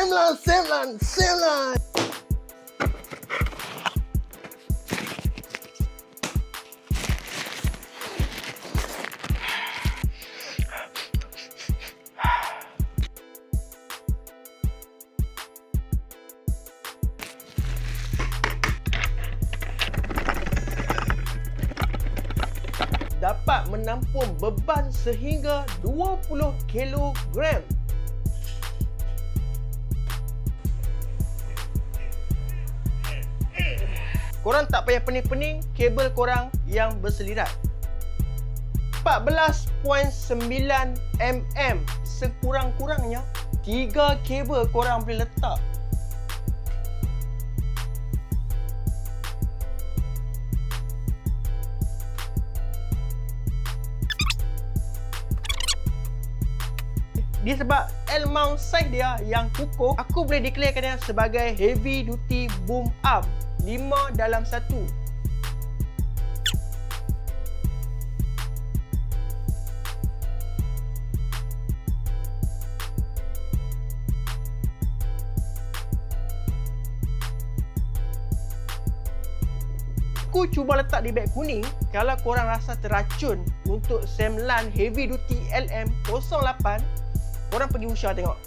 Semlan, Semlan, Semlan. dapat menampung beban sehingga 20 kilogram. Korang tak payah pening-pening kabel korang yang berselirat. 14.9 mm sekurang-kurangnya 3 kabel korang boleh letak dia sebab L mount size dia yang kukuh aku boleh declarekan dia sebagai heavy duty boom arm 5 dalam 1 aku cuba letak di beg kuning kalau korang rasa teracun untuk Semlan Heavy Duty LM08 korang pergi usaha tengok